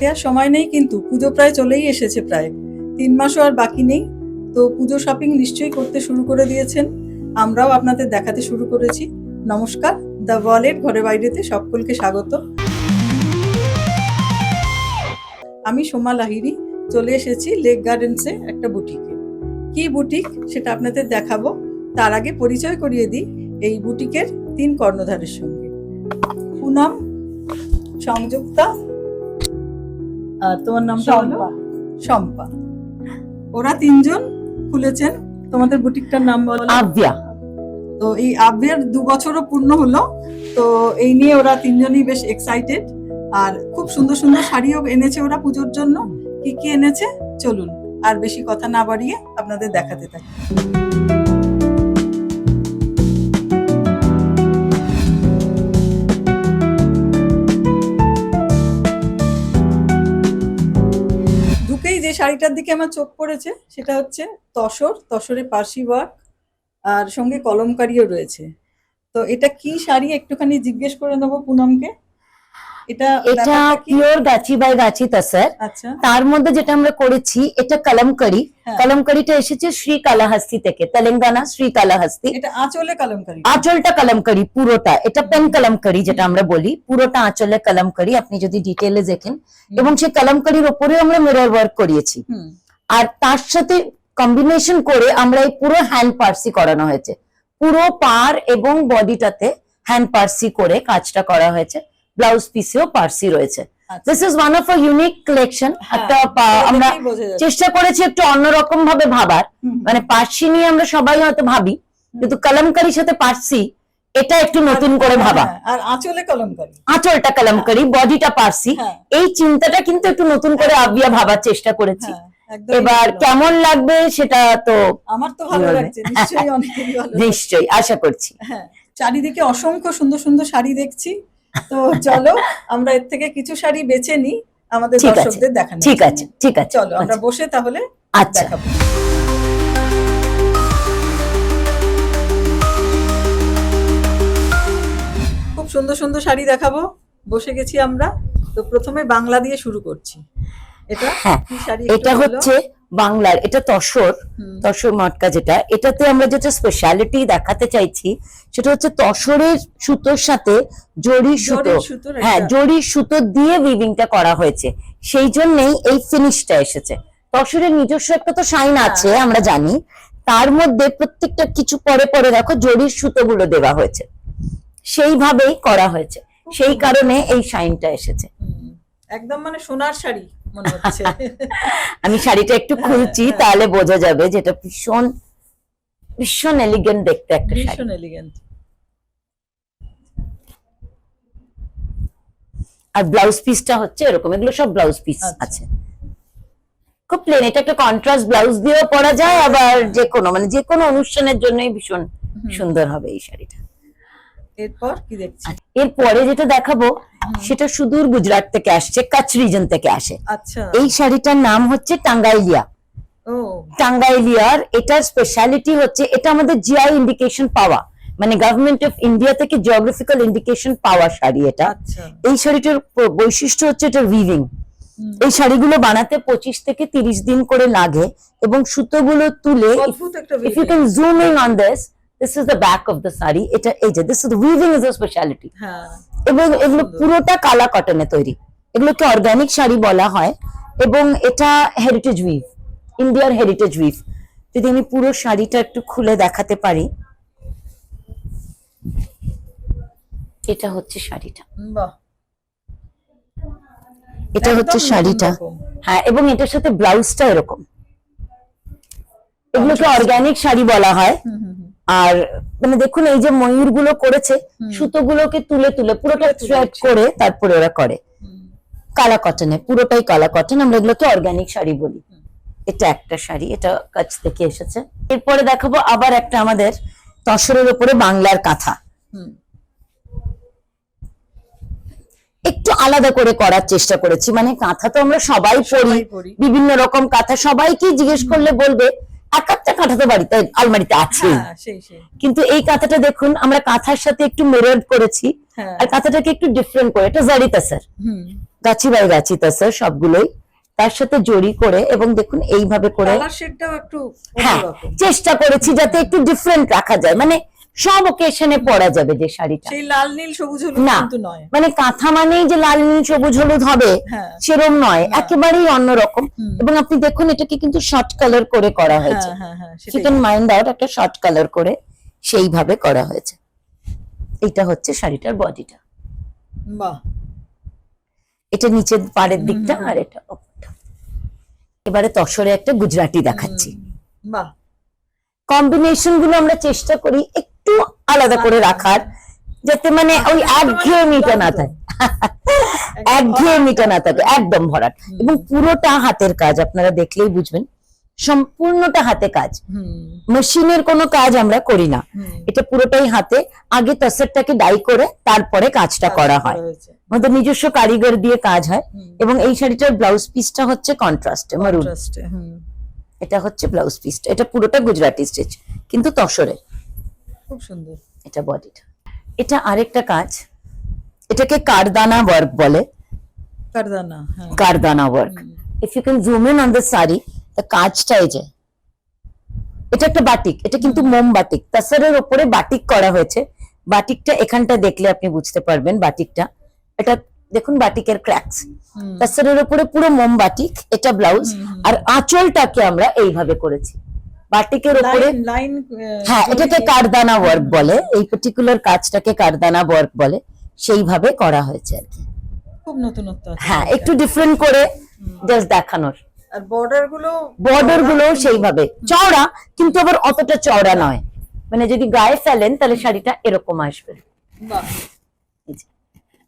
হাতে আর সময় নেই কিন্তু পুজো প্রায় চলেই এসেছে প্রায়। তিন মাসও আর বাকি নেই, তো পুজো শপিং নিশ্চয়ই করতে শুরু করে দিয়েছেন। আমরাও আপনাদের দেখাতে শুরু করেছি। নমস্কার দ্য ওয়ালেট ঘরে বাইরেতে সকলকে স্বাগত। আমি সোমা লাহিরি চলে এসেছি লেক গার্ডেন্সে একটা বুটিকে কি বুটিক সেটা আপনাদের দেখাবো। তার আগে পরিচয় করিয়ে দিই এই বুটিকের তিন কর্ণধারের সঙ্গে। পুনম সংযুক্তা আর তোমার নামটা হলো শম্পা। ওরা তিনজন খুলেছেন। তোমাদের বুটিকটার নাম বলো। আভ্যা তো এই আব্বের দু বছরও পূর্ণ হলো। তো এই নিয়ে ওরা তিনজনই বেশ এক্সাইটেড আর খুব সুন্দর সুন্দর শাড়িও এনেছে ওরা পুজোর জন্য। কি কি এনেছে? চলুন আর বেশি কথা না বাড়িয়ে আপনাদের দেখাতে থাকি। শাড়িটার দিকে আমার চোখ পড়েছে, সেটা হচ্ছে তসর তসরে পার্সি ওয়ার্ক, আর সঙ্গে কলমকারিও রয়েছে। তো এটা কি শাড়ি? একটুখানি জিজ্ঞেস করে নেব পুনমকে। এটা এটা পিওর গাছি বাই গাছি তাসার আচ্ছা। তার মধ্যে যেটা আমরা করেছি এটা কলমকারি। হ্যাঁ। কলমকারিটা এসেছে শ্রী কালাহাস্তি থেকে তেলেঙ্গানা শ্রী কালাহাস্তি। এটা আঁচলে কলমকারি? আঁচলটা কলমকারি পুরোটা। এটা পেন কলমকারি যেটা আমরা বলি। পুরোটা আঁচলে কলমকারি আপনি যদি ডিটেলে দেখেন। এবং সেই কলমকারির ওপরে আমরা মিরর ওয়ার্ক করিয়েছি। আর তার সাথে কম্বিনেশন করে আমরা এই পুরো হ্যান্ড পার্সি করানো হয়েছে। পুরো পার এবং বডিটাতে হ্যান্ড পার্সি করে কাজটা করা হয়েছে। ব্লাউজ পিসেও পার্সি রয়েছে। This is one of a unique collection হ্যাঁ, একটা আমরা। চেষ্টা করেছি একটু অন্যরকম ভাবে ভাবার মানে পার্সি নিয়ে আমরা সবাই হয়তো ভাবি কিন্তু কলমকারির সাথে পার্সি এটা একটু নতুন করে ভাবা। হ্যাঁ, আর আঁচলে কলমকারি। আঁচলটা কলমকারি বডিটা পার্সি। হ্যাঁ। এই চিন্তাটা কিন্তু একটু নতুন করে আবিয়া ভাবার চেষ্টা করেছি। হ্যাঁ এবার কেমন লাগবে সেটা তো আমার তো ভালো লাগছে নিশ্চয়ই ভালো নিশ্চয়ই আশা করছি। হ্যাঁ চারিদিকে অসংখ্য সুন্দর সুন্দর শাড়ি দেখছি। তো চলো আমরা এর থেকে কিছু শাড়ি বেছে নিই আমাদের দর্শকদের দেখানো ঠিক আছে ঠিক আছে চলো আমরা বসে তাহলে আচ্ছা। খুব সুন্দর সুন্দর শাড়ি দেখাবো বসে গেছি আমরা। তো প্রথমে বাংলা দিয়ে শুরু করছি। এটা হ্যাঁ, কি শাড়ি এটা? হচ্ছে বাংলার এটা তসর তসর মটকা যেটা এটাতে আমরা যেটা স্পেশালিটি দেখাতে চাইছি সেটা হচ্ছে তসরের সুতোর সাথে জরি সুতো। হ্যাঁ জরি সুতো দিয়ে উইভিংটা করা হয়েছে। সেই জন্যই এই ফিনিশটা এসেছে। তসরের নিজস্ব একটা তো শাইন হ্যাঁ। আছে আমরা জানি। তার মধ্যে প্রত্যেকটা কিছু পরে পরে দেখো জরির সুতোগুলো দেওয়া হয়েছে। সেইভাবেই করা হয়েছে। সেই কারণে এই সাইনটা এসেছে। একদম মানে সোনার শাড়ি মনে হচ্ছে। আমি শাড়িটা একটু খুলছি হ্যাঁ। তাহলে বোঝা যাবে যেটা ভীষণ ভীষণ এলিগেন্ট দেখতে একটা শাড়ি। ভীষণ এলিগেন্ট আর ব্লাউজ পিসটা হচ্ছে এরকম এগুলো সব ব্লাউজ পিস আচ্ছা। আছে। খুব প্লেন এটা একটা কন্ট্রাস্ট ব্লাউজ দিয়েও পরা যায় আবার যে কোনো মানে যে কোনো অনুষ্ঠানের জন্যই ভীষণ সুন্দর হবে এই শাড়িটা। এরপর কি দেখছি? এরপরে যেটা দেখাবো সেটা সুদূর গুজরাট থেকে আসছে কাছ রিজন থেকে আসে। আচ্ছা। এই শাড়িটার নাম হচ্ছে টাঙ্গাইলিয়া। টাঙ্গাইলিয়ার এটার স্পেশালিটি হচ্ছে এটা আমাদের জিআই ইন্ডিকেশন পাওয়া। মানে গভর্নমেন্ট অফ ইন্ডিয়া থেকে জিওগ্রাফিক্যাল ইন্ডিকেশন পাওয়া শাড়ি এটা। আচ্ছা। এই শাড়িটার বৈশিষ্ট্য হচ্ছে এটা উইভিং এই শাড়িগুলো বানাতে পঁচিশ থেকে তিরিশ দিন করে লাগে এবং সুতোগুলো তুলে if you can zoom in on this this is the back of the sari. এটা এই যে this is weaving is a speciality হ্যাঁ। এবং এগুলো পুরোটা কালা কটনে তৈরি। এগুলোকে অর্গানিক শাড়ি বলা হয় এবং এটা হেরিটেজ উইভ ইন্ডিয়ার হেরিটেজ উইভ যদি আমি পুরো শাড়িটা একটু খুলে দেখাতে পারি। এটা হচ্ছে শাড়িটা। বাহ। এটা হচ্ছে শাড়িটা। হ্যাঁ এবং এটার সাথে ব্লাউজটা এরকম। এগুলোকে। অর্গানিক শাড়ি বলা হয়। আর মানে দেখুন এই যে ময়ূরগুলো করেছে। সুতোগুলোকে তুলে তুলে পুরোটা থ্রেড করে তারপরে ওরা করে। কালা কটনে পুরোটাই কালা কটন আমরা এগুলোকে অর্গানিক শাড়ি বলি। এটা একটা শাড়ি এটা কাছ থেকে এসেছে। এরপরে দেখাবো আবার একটা আমাদের তসরের উপরে বাংলার কাঁথা। একটু আলাদা করে করার চেষ্টা করেছি মানে কাঁথা তো আমরা সবাই পরি। বিভিন্ন রকম কাঁথা সবাইকে জিজ্ঞেস করলে বলবে এক কাঁথা কাঁথা তো বাড়িতে আলমারিতে আছে। হ্যাঁ কিন্তু এই কাঁথাটা দেখুন আমরা কাঁথার সাথে একটু মেরড করেছি। হ্যাঁ। আর কাঁথাটাকে একটু ডিফারেন্ট করে এটা জারিতা স্যার গাছি বাই গাছিতা স্যার সবগুলোই। তার সাথে জড়ি করে এবং দেখুন এইভাবে করে হ্যাঁ চেষ্টা করেছি যাতে একটু ডিফারেন্ট রাখা যায়। মানে সব ওকেশনে পরা যাবে যে শাড়িটা। সেই লাল নীল সবুজ হলুদ না। নয়। মানে কাঁথা মানেই যে লাল নীল সবুজ হলুদ হবে হ্যাঁ। সেরম নয়। একেবারেই অন্যরকম। এবং আপনি দেখুন এটাকে কিন্তু শর্ট কালার করে করা হয়েছে। হ্যাঁ হ্যাঁ হ্যাঁ সেটাই। ক্যান মাইন্ড আউট একটা শর্ট কালার করে সেইভাবে করা হয়েছে। এটা হচ্ছে শাড়িটার বডিটা বাহ। এটা নিচের পাড়ের দিকটা আর এটা ওপরটা। এবারে তসরে একটা গুজরাটি দেখাচ্ছি। বাহ। কম্বিনেশনগুলো আমরা চেষ্টা করি একটু আলাদা করে রাখার যাতে মানে ওই একঘেয়েমিটা না থাকে। একঘেয়েমিটা না থাকে একদম ভরাট। এবং পুরোটা হাতের কাজ আপনারা দেখলেই বুঝবেন সম্পূর্ণটা হাতে কাজ। মেশিনের কোনো কাজ আমরা করি না। এটা পুরোটাই হাতে আগে তসরটাকে ডাই করে তারপরে কাজটা করা হয়। আমাদের নিজস্ব কারিগর দিয়ে কাজ হয় এবং এই শাড়িটার ব্লাউজ পিসটা হচ্ছে কন্ট্রাস্টে মারুন এটা হচ্ছে ব্লাউজ পিসটা এটা পুরোটা গুজরাটি স্টিচ কিন্তু তসরে। খুব সুন্দর। এটা বডিটা এটা আরেকটা কাজ এটাকে কারদানা ওয়ার্ক বলে। কারদানা হ্যাঁ। Kardana work if you can zoom in on the sari তা কাজটা এই যে এটা একটা বাটিক এটা কিন্তু মোম বাটিক তাসারের ওপরে বাটিক করা হয়েছে। বাটিকটা এখানটা দেখলে আপনি বুঝতে পারবেন বাটিকটা এটা দেখুন বাটিকের ক্র্যাকস তাসারের ওপরে পুরো মোম বাটিক এটা ব্লাউজ। আর আঁচলটাকে আমরা এইভাবে করেছি। বাটিকের উপরে লাইন হ্যাঁ এটাকে কারদানা ওয়ার্ক বলে। এই পার্টিকুলার কাজটাকে কারদানা ওয়ার্ক বলে। সেইভাবে করা হয়েছে আর কি। খুব নতুনত্ব আছে। হ্যাঁ একটু ডিফারেন্ট করে জাস্ট দেখানোর। আর বর্ডারগুলো বর্ডারগুলো সেইভাবে। চওড়া কিন্তু আবার অতটা চওড়া নয়। মানে যদি গায়ে ফেলেন তাহলে শাড়িটা এরকম আসবে। বাহ,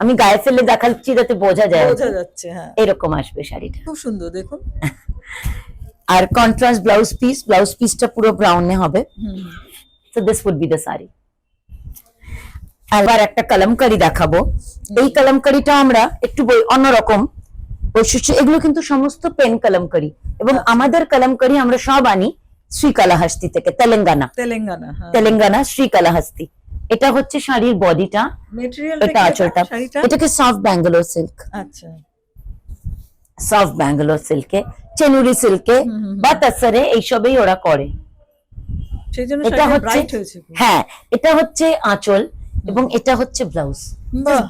আমি গায়ে ফেলে দেখাচ্ছি যাতে বোঝা যায় বোঝা যাচ্ছে হ্যাঁ। এরকম আসবে শাড়িটা। খুব সুন্দর দেখুন। আর কন্ট্রাস্ট ব্লাউজ পিস ব্লাউজ পিসটা পুরো ব্রাউনে হবে। তো this would be the sari আবার একটা কলমকারি দেখাবো। এই কলমকারিটা আমরা একটু বই- অন্যরকম বৈশিষ্ট্য। এগুলো কিন্তু সমস্ত পেন কলমকারি। এবং আমাদের কলমকারি আমরা সব আনি শ্রীকালাহাস্তি থেকে তেলেঙ্গানা। তেলেঙ্গানা হ্যাঁ। তেলেঙ্গানা শ্রীকালাহাস্তি। এটা হচ্ছে শাড়ির বডিটা এটা আঁচলটা। এটাকে সফট ব্যাঙ্গালোর সিল্ক আচ্ছা। সফট ব্যাঙ্গালোর সিল্কে চেনুরি সিল্কে। বা তাসারে এইসবেই ওরা করে। এটা হচ্ছে। হ্যাঁ এটা হচ্ছে আঁচল এবং এটা হচ্ছে ব্লাউজ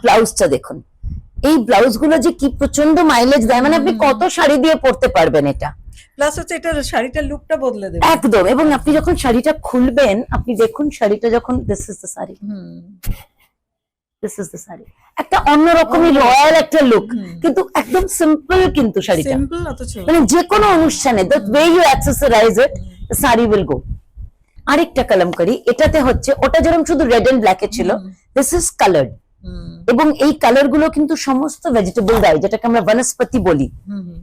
ব্লাউজটা দেখুন। এই ব্লাউজগুলো যে কি প্রচণ্ড মাইলেজ দেয় মানে আপনি কত শাড়ি দিয়ে পরতে পারবেন এটা? প্লাস হচ্ছে এটা শাড়িটার লুকটা বদলে দেবে। একদম এবং আপনি যখন শাড়িটা খুলবেন আপনি দেখুন শাড়িটা যখন this is the sari. This is the sari একটা অন্যরকমই রয়্যাল একটা লুক কিন্তু একদম সিম্পল কিন্তু শাড়িটা। মানে যে কোনো অনুষ্ঠানে the way you accessorize it sari will go আরেকটা কলমকারি এটাতে হচ্ছে ওটা যেরকম শুধু রেড এন্ড ব্ল্যাকে ছিল দিস ইজ কালার্ড এবং এই কালারগুলো কিন্তু সমস্ত ভেজিটেবল দেয় যেটাকে আমরা বনস্পতি বলি।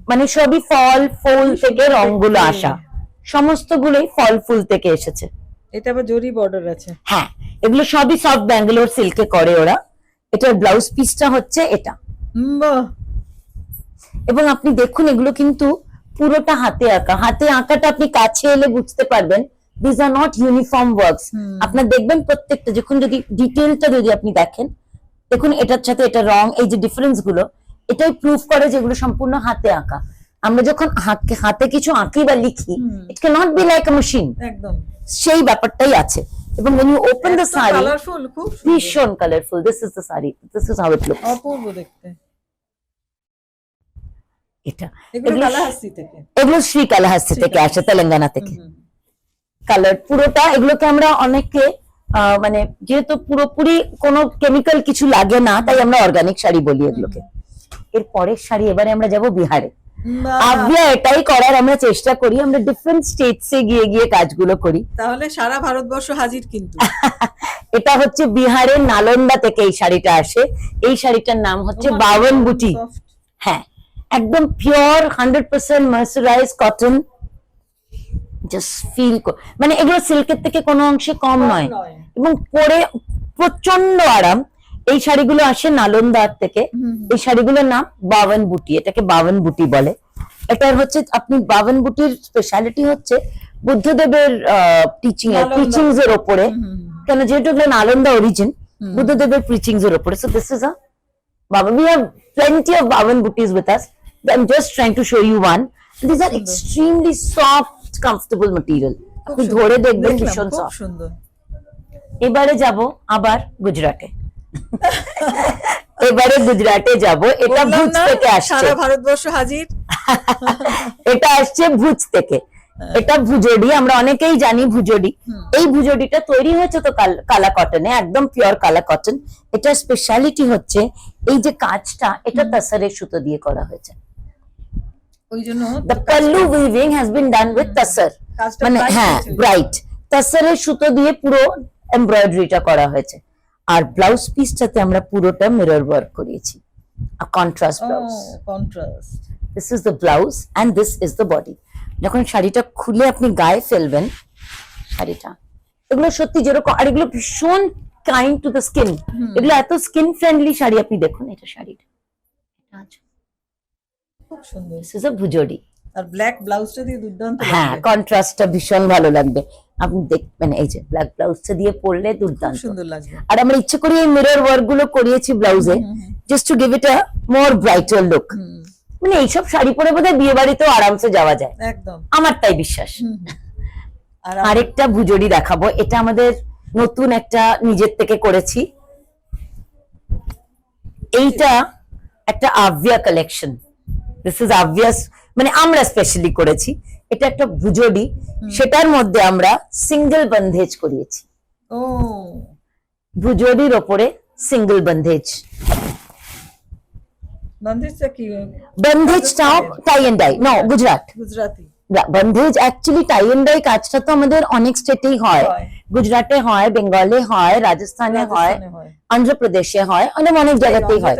মানে সবই ফল ফুল থেকে রংগুলো আসা। সমস্ত গুলোই ফল ফুল থেকে এসেছে। এটা আবার জরি বর্ডার আছে। হ্যাঁ এগুলো সবই সব ব্যাঙ্গালোর সিল্কে করে ওরা। এটার ব্লাউজ পিসটা হচ্ছে এটা। এবং আপনি দেখুন এগুলো কিন্তু পুরোটা হাতে আঁকা। হাতে আঁকাটা আপনি কাছে এলে বুঝতে পারবেন this are not uniform works আপনার দেখবেন প্রত্যেকটা যখন যদি ডিটেলটা যদি আপনি দেখেন দেখুন এটার সাথে এটা রং এই যে ডিফারেন্সগুলো এটাই প্রুফ করে যেগুলো সম্পূর্ণ হাতে আঁকা। আমরা যখন হাতে- কিছু আঁকি বা লিখি। It can not be like a machine একদম। সেই ব্যাপারটাই আছে। এবং when you open the sari colourful খুব। ভীষণ colourful this is the sari this is how it looks অপূর্ব দেখতে। এটা। এগুলো কালাহাস্তি থেকে। এগুলো শ্রীকালাহাস্তি থেকে আসে তেলেঙ্গানা থেকে। কালার পুরোটা এগুলোকে আমরা অনেকে আহ, মানে যেহেতু পুরোপুরি কোনো কেমিক্যাল কিছু লাগে না তাই আমরা অর্গানিক শাড়ি বলি এগুলোকে। এর পরের শাড়ি এবারে আমরা যাব বিহারে। আবলা এটাই করার আমরা চেষ্টা করি আমরা ডিফারেন্ট স্টেটসে গিয়ে গিয়ে কাজগুলো করি। তাহলে সারা ভারতবর্ষ হাজির কিন্তু। এটা হচ্ছে বিহারের নালন্দা থেকে এই শাড়িটা আসে। এই শাড়িটার নাম হচ্ছে বাবন বুটি। হ্যাঁ একদম pure hundred percent mercerise cotton just feel মানে এগুলো সিল্কের থেকে কোনো অংশে কম নয়। এবং পরে প্রচণ্ড আরাম। এই শাড়িগুলো আসে নালন্দার থেকে এই শাড়িগুলোর নাম বাবন বুটি এটাকে বাবন বুটি বলে এটার হচ্ছে আপনি বাবন বুটির স্পেশালিটি হচ্ছে বুদ্ধদেবের টিচিং নালন্দা। টিচিংস এর ওপরে। কেন যেহেতু এগুলো নালন্দা অরিজিন বুদ্ধদেবের প্রিচিংস এর ওপরে সো দিস ইজ আ বাবা we have plenty of booties with us. I'm just trying to show you one. These are সুন্দর। extremely soft, comfortable material. আপনি ধরে দেখবেন ভীষণ সুন্দর এবারে যাব আবার গুজরাটে এবারে গুজরাটে যাব। এটা ভুজ থেকে আসছে। সারা ভারতবর্ষ হাজির। এটা আসছে ভুজ থেকে। এটা ভুজডি আমরা অনেকেই জানি ভুজডি। এই ভুজডিটা তৈরি হয়েছে তো কালা কটনে একদম পিওর কালা কটন এটার স্পেশালিটি হচ্ছে এই যে কাজটা এটা তাসারের সুতো দিয়ে করা হয়েছে। ওই জন্য the pallu weaving has been done with tussar. মানে হ্যাঁ। ব্রাইট তাসারের সুতো দিয়ে পুরো এমব্রয়ডারিটা করা হয়েছে। আর ব্লাউজ পিসটাতে আমরা পুরোটা মিরর ওয়ার্ক করিয়েছি। Contrast blouse contrast this is the blouse and this is the body যখন শাড়িটা খুলে আপনি গায়ে ফেলবেন শাড়িটা এগুলো সত্যি যেরকম আর এগুলো ভীষণ কাইন্ড টু দ্য স্কিন এগুলো এত স্কিন ফ্রেন্ডলি শাড়ি আপনি দেখুন এটা শাড়িটা। খুব সুন্দর। ভুজড়ি। আর ব্ল্যাক ব্লাউজটা দিয়ে দুর্দান্ত হ্যাঁ কন্ট্রাস্টটা ভীষণ ভালো লাগবে। আপনি দেখবেন এই যে ব্ল্যাক ব্লাউজটা দিয়ে পরলে দুর্দান্ত। আর আমরা ইচ্ছে করে এই মিরর ওয়ার্কগুলো করিয়েছি ব্লাউজে just to give it a more brighter look মানে এইসব শাড়ি পরে বোধহয় বিয়ে বাড়িতেও আরামসে যাওয়া যায়। একদম। আমার তাই বিশ্বাস। আরেকটা ভুজড়ি দেখাবো এটা আমাদের নতুন একটা নিজের থেকে করেছি। এইটা একটা Aavia collection this is Aavia's মানে আমরা স্পেশালি করেছি। এটা একটা ভুজড়ি সেটার মধ্যে আমরা সিঙ্গেল বন্ধেজ করিয়েছি। ও। ভুজড়ির ওপরে সিঙ্গেল বন্ধেজ বন্ধেজটা কি? বন্ধেজটাও tie and dye no Gujarat. Gujarati bandhej actually tie and dye কাজটা তো আমাদের অনেক স্টেটেই হয়। হয়। গুজরাটে হয় বেঙ্গলে হয় রাজস্থানে হয় অন্ধ্রপ্রদেশে হয় অনেক অনেক জায়গাতেই হয়।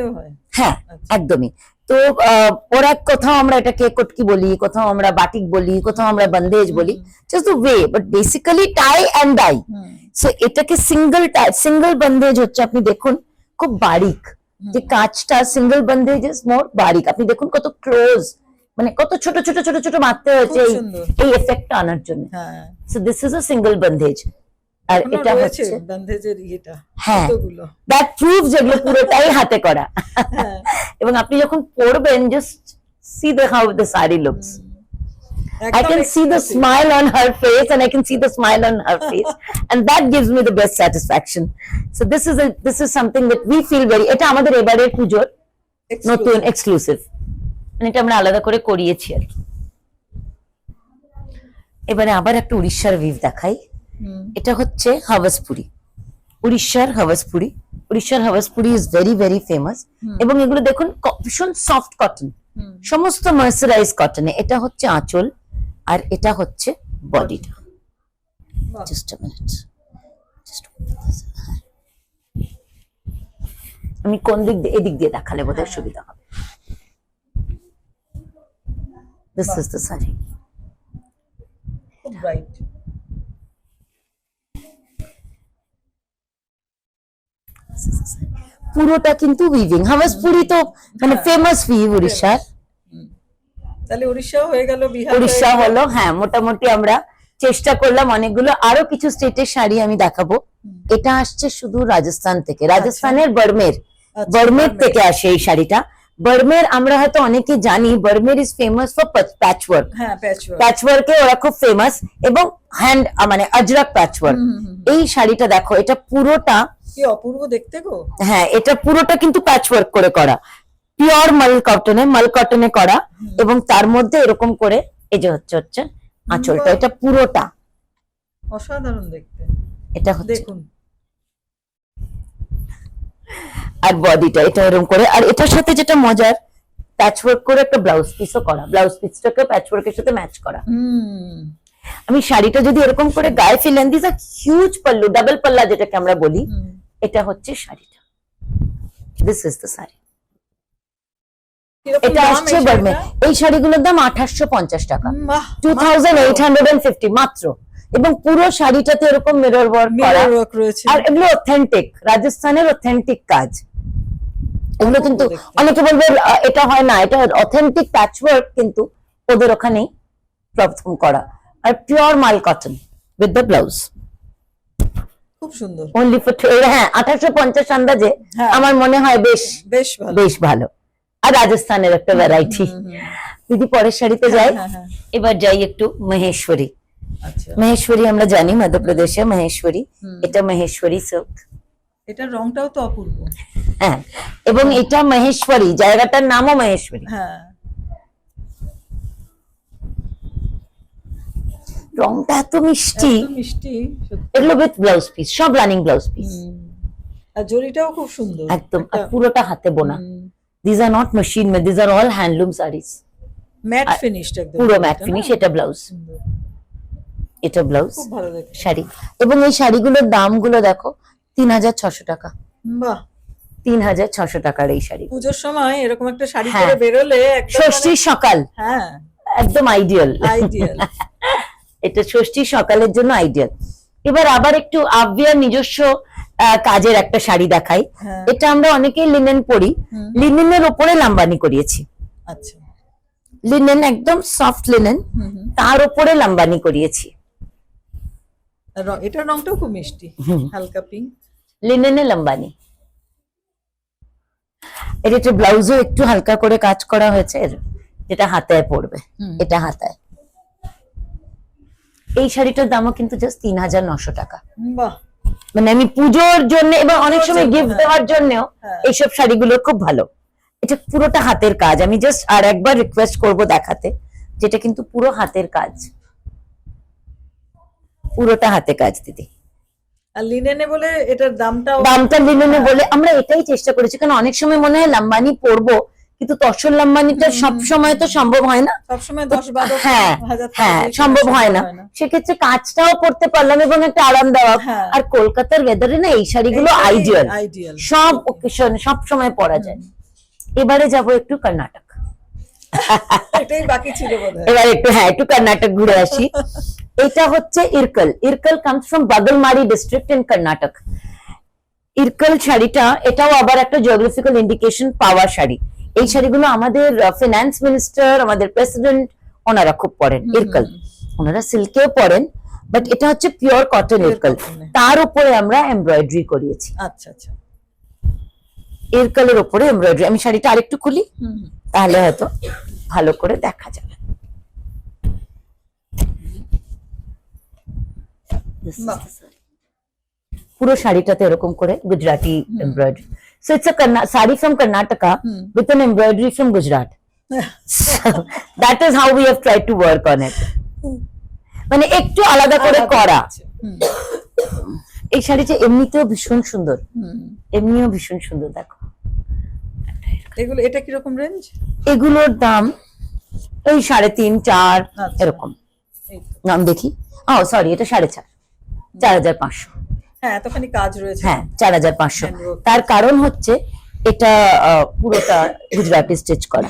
হ্যাঁ আচ্ছা। একদমই। তো আহ, ওরা কোথাও আমরা এটাকে কটকি বলি কোথাও আমরা বাটিক বলি কোথাও আমরা বন্দেজ বলি just the way but basically tie and dye hmm, so এটাকে সিঙ্গেল টাই সিঙ্গেল বন্দেজ হচ্ছে আপনি দেখুন খুব বারিক। যে কাজটা সিঙ্গেল বন্দেজ ইজ মোর বারিক। আপনি দেখুন কত ক্লোজ মানে কত ছোট ছোট ছোট ছোট মারতে হয়েছে খুব এই- সুন্দর। এই এফেক্টটা আনার জন্য। হ্যাঁ। So this is a single bandhej এটা প্রুভ হ্যাঁ, যেগুলো হাতে করা। এবং আপনি যখন পড়বেন just see the how the sari looks I can see the smile on her face and I best satisfaction so this is this এটা আমাদের এবারে পুজোর নতুন এক্সক্লুসিভ মানে এটা আমরা আলাদা করে করিয়েছি আর কি। এবারে আবার একটা উড়িষ্যার ভিভ দেখাই। এটা হচ্ছে হাওয়াসপুরি উড়িষ্যার হাওয়াসপুরি উড়িষ্যার Habaspuri is very very famous এবং এগুলো দেখুন ভীষণ সফট কটন সমস্ত মার্সারাইজ কটনে এটা হচ্ছে আঁচল আর এটা হচ্ছে বডিটা বাহ, জাস্ট আ মিনিট আমি কোন দিক দিয়ে এদিক দিয়ে দেখালে বোধহয় সুবিধা হবে। দিস ইজ দ্য খুব। পুরোটা কিন্তু উইভিং হাওয়াসপুরি তো মানে হ্যাঁ। ফেমাস উইভ উড়িষ্যার। তাহলে উড়িষ্যা হয়ে গেল বিহার উড়িষ্যা হলো হ্যাঁ মোটামুটি আমরা চেষ্টা করলাম অনেকগুলো। আরও কিছু স্টেটের শাড়ি আমি দেখাবো। এটা আসছে শুধু রাজস্থান থেকে। রাজস্থানের বর্মের আচ্ছা, বর্মের বর্মের। থেকে আসে এই শাড়িটা। বর্মের আমরা হয়তো অনেকে জানি বর্মের ইজ ফেমাস ফর প্যাচ হ্যাঁ প্যাচওয়ার্ক প্যাচ ওয়ার্কে ওরা খুব ফেমাস এবং হ্যান্ড মানে আজরাক প্যাচ ওয়ার্ক হুম, হুম, হুম। এই শাড়িটা দেখো এটা পুরোটা কি অপূর্ব দেখতে গো? হ্যাঁ এটা পুরোটা কিন্তু প্যাচ ওয়ার্ক করে। করা পিওর মাল কটনে মাল কটনে করা এবং তার মধ্যে এরকম করে এই যে হচ্ছে হচ্ছে আঁচলটা এটা পুরোটা। অসাধারণ দেখতে। এটা দেখুন। আর বডিটা এটা এরকম করে। আর এটার সাথে যেটা মজার প্যাচ ওয়ার্ক করে একটা ব্লাউজ পিসও করা। ব্লাউজ পিসটাকে প্যাচ ওয়ার্কের সাথে ম্যাচ করা। হুম। আমি শাড়িটা যদি এরকম করে গায়ে ফেলেন this are huge pallu double পাল্লা যেটাকে আমরা বলি এটা হচ্ছে শাড়িটা। This is the sari. এটা আসছে বর্মে। এই শাড়িগুলোর দাম আঠাশশো পঞ্চাশ টাকা। Two thousand eight hundred and fifty মাত্র। এবং পুরো শাড়িটাতে এরকম মিরর ওয়ার্ক করা। রয়েছে। আর এগুলো অথেন্টিক রাজস্থানের অথেন্টিক কাজ। এগুলো কিন্তু অনেকে বলবে এটা হয় না এটা অথেন্টিক প্যাচ ওয়ার্ক কিন্তু ওদের ওখানেই প্রথম করা। আর pure mul cotton with the blouse খুব সুন্দর। অনলি ফর হ্যাঁ আঠাশশো পঞ্চাশ আন্দাজে হ্যাঁ। আমার মনে হয় বেশ বেশ ভালো। বেশ ভালো। আর রাজস্থানের একটা ভ্যারাইটি। দিদি পরের শাড়িতে যাই হ্যাঁ, হ্যাঁ, এবার যাই একটু মহেশ্বরী। আচ্ছা। মহেশ্বরী আমরা জানি মধ্যপ্রদেশে মহেশ্বরী। এটা মহেশ্বরী সিল্ক এটার রংটাও তো অপূর্ব। হ্যাঁ এবং এটা মহেশ্বরী জায়গাটার নামও মহেশ্বরী। হ্যাঁ। রংটা এত মিষ্টি। মিষ্টি এগুলো উইথ ব্লাউজ পিস সব রানিং ব্লাউজ পিস। আর জরিটাও খুব সুন্দর। একদম আর পুরোটা হাতে বোনা। These are not machine made these are all handloom saris matte are finished একদম পুরো ম্যাট ফিনিশ এটা ব্লাউজ এটা ব্লাউজ খুব ভালো দেখতে। শাড়ি। এবং এই শাড়িগুলোর দামগুলো দেখো তিন হাজার ছশো টাকা। বাহ। তিন হাজার ছশো টাকার এই শাড়ি। পুজোর সময় এরকম একটা শাড়ি হ্যাঁ। পরে বেরোলে একদম ষষ্ঠীর সকাল। মানে- হ্যাঁ। একদম আইডিয়াল আইডিয়াল এটা ষষ্ঠী সকালের জন্য আইডিয়াল এবার আবার একটু আভিয়ার নিজস্ব কাজের একটা শাড়ি দেখাই। হ্যাঁ। এটা আমরা অনেকেই লিনেন পরি। লিনেনের ওপরে লাম্বানি করিয়েছি। আচ্ছা। লিনেন একদম সফট লিনেন। তার উপরে লাম্বানি করিয়েছি। এটার রংটাও খুব মিষ্টি হালকা পিঙ্ক লিনেনে লাম্বানি। এর একটা ব্লাউজও একটু হালকা করে কাজ করা হয়েছে যেটা হাতায় পড়বে এটা হাতায়। এই শাড়িটার দামও কিন্তু জাস্ট তিন হাজার নশো টাকা। মানে আমি পুজোর জন্য এবং অনেক সময় গিফট। দেওয়ার জন্যও হ্যাঁ। এইসব শাড়িগুলো খুব ভালো। এটা পুরোটা হাতের কাজ। আমি জাস্ট আর একবার রিকোয়েস্ট করব দেখাতে যেটা কিন্তু পুরো হাতের কাজ। পুরোটা হাতে কাজ দিদি। আর লিনেনে বলে এটার দামটাও দামটা লিনেনে বলে আমরা এটাই চেষ্টা করেছি কারণ অনেক সময় মনে হয় লাম্বানি পরবো কিন্তু তসর লাম্বানিটা সব সময় তো সম্ভব হয় না। সবসময় দশ বারো হ্যাঁ হ্যাঁ সম্ভব হয় না। সেক্ষেত্রে কাজটাও করতে পারলাম এবং একটা আরামদায়ক হ্যাঁ। আর কলকাতার ওয়েদারে না এই শাড়িগুলো আইডিয়াল আইডিয়াল সব ওকেশন সব সময় পরা যায়। এবারে যাব একটু কর্ণাটক। এটাই বাকি ছিল এবার একটু হ্যাঁ একটু কর্ণাটক ঘুরে আসি। এটা হচ্ছে ইরকল। ইরকল কামস ফ্রম বাগলমারি ডিস্ট্রিক্ট ইন কর্ণাটক। ইরকল শাড়িটা এটাও আবার একটা জিওগ্রাফিক্যাল ইন্ডিকেশন পাওয়া শাড়ি। এই শাড়িগুলো আমাদের ফিনান্স মিনিস্টার আমাদের প্রেসিডেন্ট ওনারা খুব পরেন ইরকল। ওনারা সিল্কেও পরেন বাট এটা হচ্ছে পিওর কটন ইরকল। তার উপরে আমরা এমব্রয়ডারি করিয়েছি। আচ্ছা আচ্ছা। ইরকলের উপরে এমব্রয়ডারি আমি শাড়িটা আরেকটু খুলি। তাহলে হয়তো ভালো করে দেখা যাবে। পুরো শাড়িটাতে এরকম করে Gujarati embroidery so it's a sari from Karnataka hmm. With an embroidery from Gujarat that is how we have try to work on it মানে একটু আলাদা করে করা। এই শাড়িটা এমনিতেও ভীষণ সুন্দর। এমনিও ভীষণ সুন্দর দেখো। এগুলো এটা কীরকম রেঞ্জ এগুলোর দাম এই সাড়ে তিন চার আচ্ছা। এরকম। নাম দেখি। ও সরি এটা সাড়ে চার। চার হাজার পাঁচশো। হ্যাঁ এতখানি কাজ রয়েছে। হ্যাঁ চার হাজার পাঁচশো। তার কারণ হচ্ছে এটা পুরোটা গুজরাটি স্টিচ করা।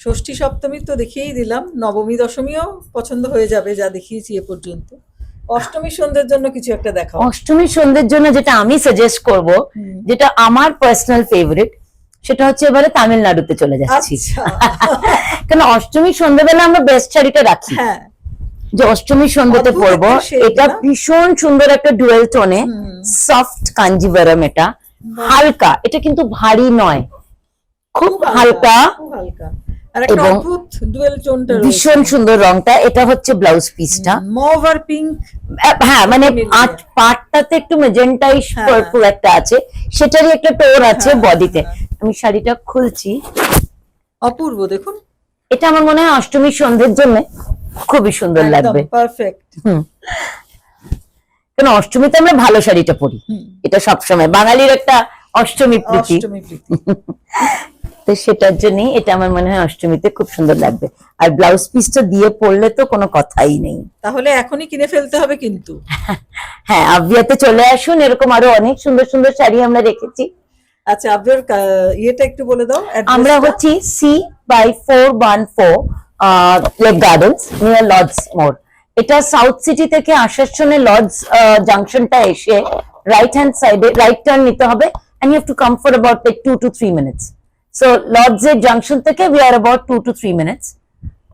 ষষ্ঠী সপ্তমী তো দেখিয়েই দিলাম। নবমী দশমীও পছন্দ হয়ে যাবে যা দেখিয়েছি এ পর্যন্ত। অষ্টমী সন্ধ্যের জন্য কিছু একটা দেখাও। অষ্টমী সন্ধ্যের জন্য যেটা আমি সাজেস্ট করব যেটা আমার পার্সোনাল ফেভারিট সেটা হচ্ছে এবারে তামিলনাড়ুতে চলে যাচ্ছি। আচ্ছা। কারণ অষ্টমী সন্ধ্যাবেলা আমরা বেস্ট শাড়িটা রাখি। হ্যাঁ। যে অষ্টমী সন্ধ্যাতে পরবো এটা ভীষণ সুন্দর একটা ডুয়েল টোনে। সফট কাঞ্জিভারাম এটা। হালকা এটা কিন্তু ভারী নয়। খুব হালকা এবং ভীষণ সুন্দর রংটা এটা হচ্ছে ব্লাউজ পিসটা মভ আর পিঙ্ক হ্যাঁ মানে আট পাটটাতে একটু মেজেন্টাইশ হ্যাঁ। পার্পল একটা আছে সেটারই একটা টোর আছে হ্যাঁ, বডিতে হ্যাঁ। আমি শাড়িটা খুলছি। অপূর্ব দেখুন। এটা আমার মনে হয় অষ্টমীর সন্ধ্যের জন্য খুবই সুন্দর লাগবে। Perfect hmm. অষ্টমীতে আমরা ভালো শাড়িটা পরি। এটা সবসময়। বাঙালির একটা অষ্টমী প্রীতি। তো সেটার জন্যই এটা আমার মনে হয় অষ্টমীতে খুব সুন্দর লাগবে। আর ব্লাউজ পিসটা দিয়ে পরলে তো কোনো কথাই নেই। তাহলে এখনই কিনে ফেলতে হবে কিন্তু। হ্যাঁ আভিয়াতে চলে আসুন। এরকম আরও অনেক সুন্দর সুন্দর শাড়ি আমরা রেখেছি। আচ্ছা কা- ইয়েটা একটু বলে দাও আমরা হচ্ছি C by four one four Lake Gardens near Lords মোড় এটা সাউথ সিটি থেকে আসার সময় লর্ডস জাংশনটা এসে রাইট হ্যান্ড সাইডে রাইট টার্ন নিতে হবে and you have to come for about take two two three minutes so Lords এর জাংশন থেকে we are about two two three minutes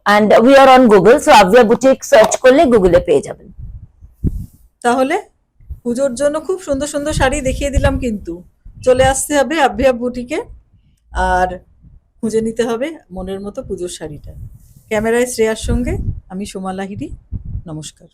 and we are on Google so Aavia boutique search করলে গুগলে পেয়ে যাবেন। তাহলে পুজোর জন্য খুব সুন্দর সুন্দর শাড়ি দেখিয়ে দিলাম কিন্তু। চলে আসতে হবে আভিয়া বুটিকে আর খুঁজে নিতে হবে মনের মতো পুজোর শাড়িটা। ক্যামেরায় শ্রেয়ার সঙ্গে আমি সোমা লাহিড়ি নমস্কার।